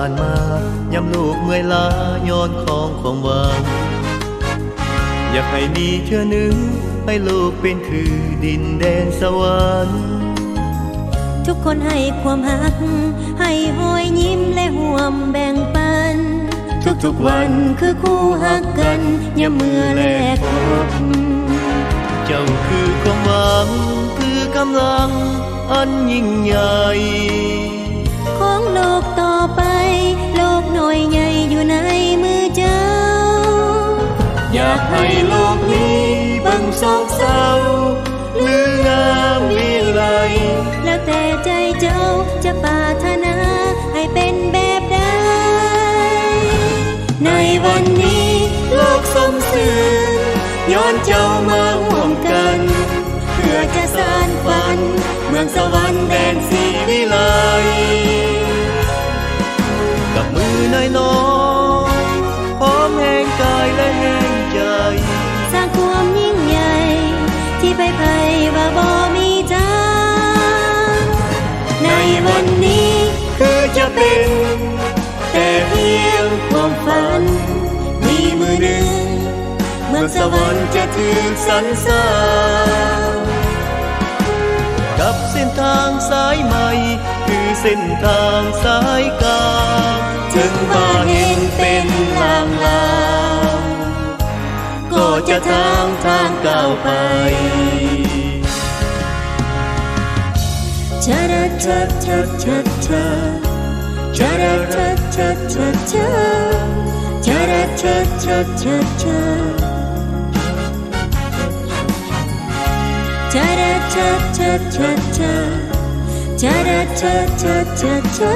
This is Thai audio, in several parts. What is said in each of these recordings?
านมายำลูกเมื่อยล้าย้อนของความหวัง อยากให้มีเธอหนึ่งให้ลูกเป็นคือดินแดนสวรรค์ทุกคนให้ความหัก ให้หอยยิ้มและห่วมแบ่งปัน ทุกๆวันคือคู่หักกันอย่าเมื่อแลกพบเจ้าคือความหวังคือกำลังอันยิ่งใหญ่ ของโลกต่อไป โลกหน่อยใหญ่อยู่ในมือเจ้า อยากให้โลกนี้บังโศกเศร้าหรืองามวิไลแล้วแต่ใจเจ้าจะปรารถนาให้เป็นแบบใดในวันนี้โลกสมสื่อย้อนเจ้ามาห่วมกัน เพื่อจะสานฝัน เมืองสวรรค์แดนสีวิไล น้อยน้อยพร้อมแห่งกายและแห่งใจ สร้างความยิ่งใหญ่ ที่ไปไปว่าบ่มีจางในวันนี้คือจะเป็น แต่เพียงความฝัน มีมือหนึ่งเมืองสวรรค์จะถึงสรรสร้างกับเส้นทางสายใหม่ เส้นทางสายกา ถึงมาเห็นเป็นลางลางก็จะทางทางก้าวไปชะระชะชะชะชะชะระชะชะชะชะชะระชะชะชะชะชะระชะชะชะชะ ชะระชะชะชะชะ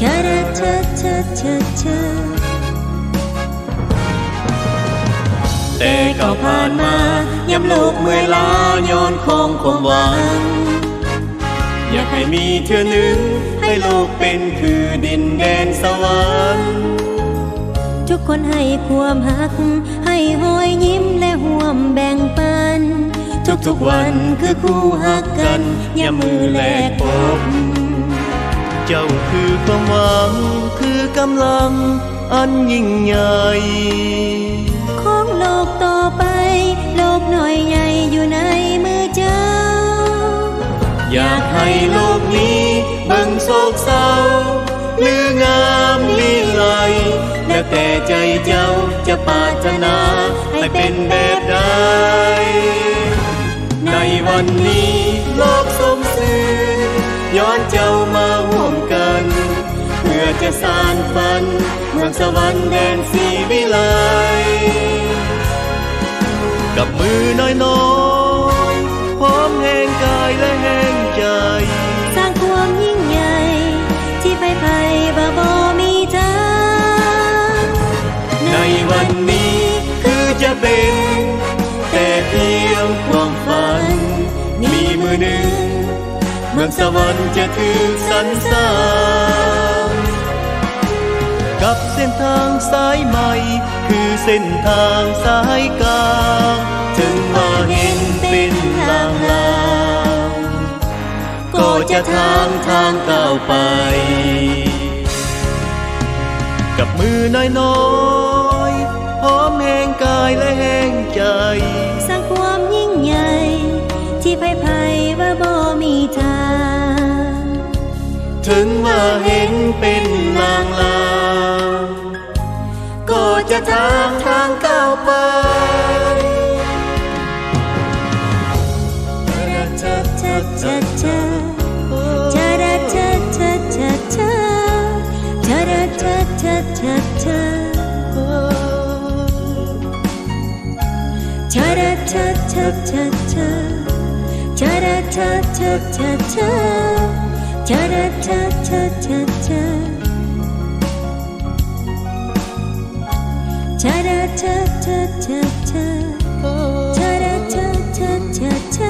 ชะระชะชะชะชะแต่ก้าผ่านมาย้ำลูกเมื่อยล้าย้อนของความหวัง อยากให้มีเธอหนึ่ง ให้โลกเป็นคือดินแดนสวรรค์ทุกคนให้ความหัก ทุกวันคือคู่หักกันอย่ามือแลกพบเจ้าคือความหวังคือกำลังอันยิ่งใหญ่ของโลกต่อไป โลกหน่อยใหญ่อยู่ในมือเจ้า อยากให้โลกนี้บิ่งโศกเศร้าหรืองามลีไลแล้วแต่ใจเจ้าจะปรารถนาให้เป็นแบบใด วันนี้โลกสมสื่อย้อนเจ้ามาห่วมกัน เพื่อจะสานฝัน เมืองสวรรค์แดนสีวิไลกับมือน้อย มืองสวรรค์จะถึงสรรสร้างกับเส้นทางสายใหม่ คือเส้นทางสายกลางถึงมาเห็นเป็นลางลางก็จะทางทางก้าวไป กับมือน้อยๆพร้อมแห่งกายและแห่งใจ สร้างความยิ่งใหญ่ที่ไปไป ถึงว่าเห็นเป็นลางลางก็จะทางทางก้าวไปชะชะชะชะชะระชะชะชะชะชะระชะชะชะชะชะระชะชะชะชะชะระชะชะชะชะ ชะระชะชะชะชะชะระชะ